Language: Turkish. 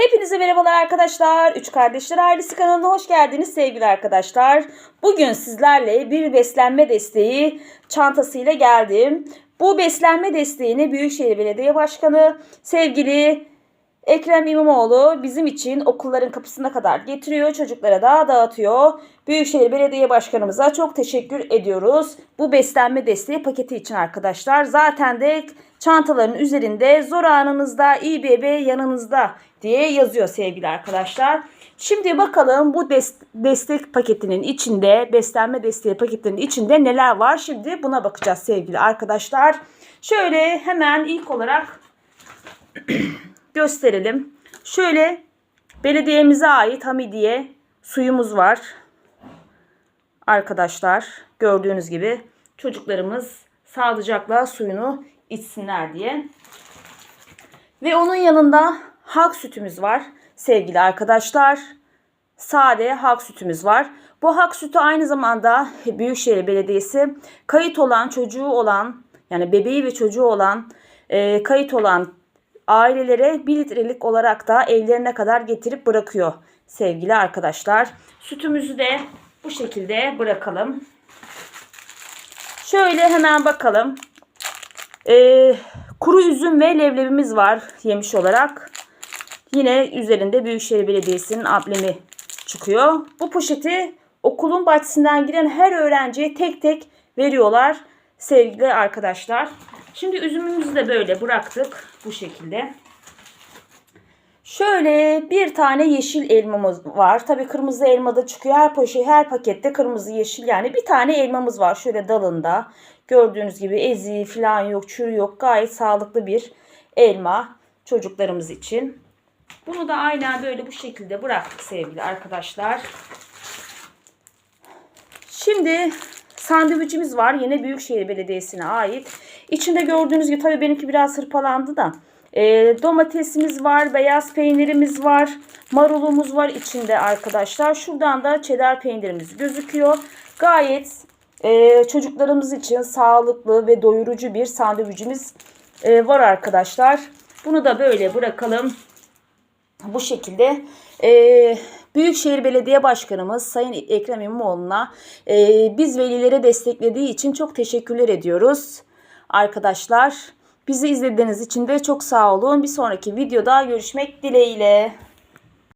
Hepinize merhabalar arkadaşlar. Üç Kardeşler Ailesi kanalına hoş geldiniz sevgili arkadaşlar. Bugün sizlerle bir beslenme desteği çantasıyla geldim. Bu beslenme desteğini Büyükşehir Belediye Başkanı sevgili Ekrem İmamoğlu bizim için okulların kapısına kadar getiriyor. Çocuklara da dağıtıyor. Büyükşehir Belediye Başkanımıza çok teşekkür ediyoruz. Bu beslenme desteği paketi için arkadaşlar. Zaten de çantaların üzerinde zor anınızda İBB yanınızda diye yazıyor sevgili arkadaşlar. Şimdi bakalım bu des- destek paketinin içinde, beslenme desteği paketinin içinde neler var? Şimdi buna bakacağız sevgili arkadaşlar. Şöyle hemen ilk olarak gösterelim. Şöyle belediyemize ait Hamidiye suyumuz var. Arkadaşlar gördüğünüz gibi çocuklarımız sağlıcakla suyunu içsinler diye. Ve onun yanında halk sütümüz var sevgili arkadaşlar. Sade halk sütümüz var. Bu halk sütü aynı zamanda Büyükşehir Belediyesi kayıt olan çocuğu olan yani bebeği ve çocuğu olan e, kayıt olan ailelere 1 litrelik olarak da evlerine kadar getirip bırakıyor sevgili arkadaşlar. Sütümüzü de bu şekilde bırakalım. Şöyle hemen bakalım. Ee, kuru üzüm ve leblebimiz var yemiş olarak. Yine üzerinde Büyükşehir Belediyesi'nin amblemi çıkıyor. Bu poşeti okulun bahçesinden giren her öğrenciye tek tek veriyorlar sevgili arkadaşlar. Şimdi üzümümüzü de böyle bıraktık bu şekilde. Şöyle bir tane yeşil elmamız var. Tabii kırmızı elma da çıkıyor. Her poşet, her pakette kırmızı yeşil yani bir tane elmamız var şöyle dalında. Gördüğünüz gibi ezi falan yok, çürü yok. Gayet sağlıklı bir elma çocuklarımız için. Bunu da aynen böyle bu şekilde bıraktık sevgili arkadaşlar. Şimdi sandviçimiz var. Yine Büyükşehir Belediyesi'ne ait. İçinde gördüğünüz gibi tabii benimki biraz hırpalandı da. E, domatesimiz var, beyaz peynirimiz var, marulumuz var içinde arkadaşlar. Şuradan da çedar peynirimiz gözüküyor. Gayet e, çocuklarımız için sağlıklı ve doyurucu bir sandviçimiz e, var arkadaşlar. Bunu da böyle bırakalım. Bu şekilde e, Büyükşehir Belediye Başkanımız Sayın Ekrem İmamoğlu'na e, biz velilere desteklediği için çok teşekkürler ediyoruz. Arkadaşlar bizi izlediğiniz için de çok sağ olun. Bir sonraki videoda görüşmek dileğiyle.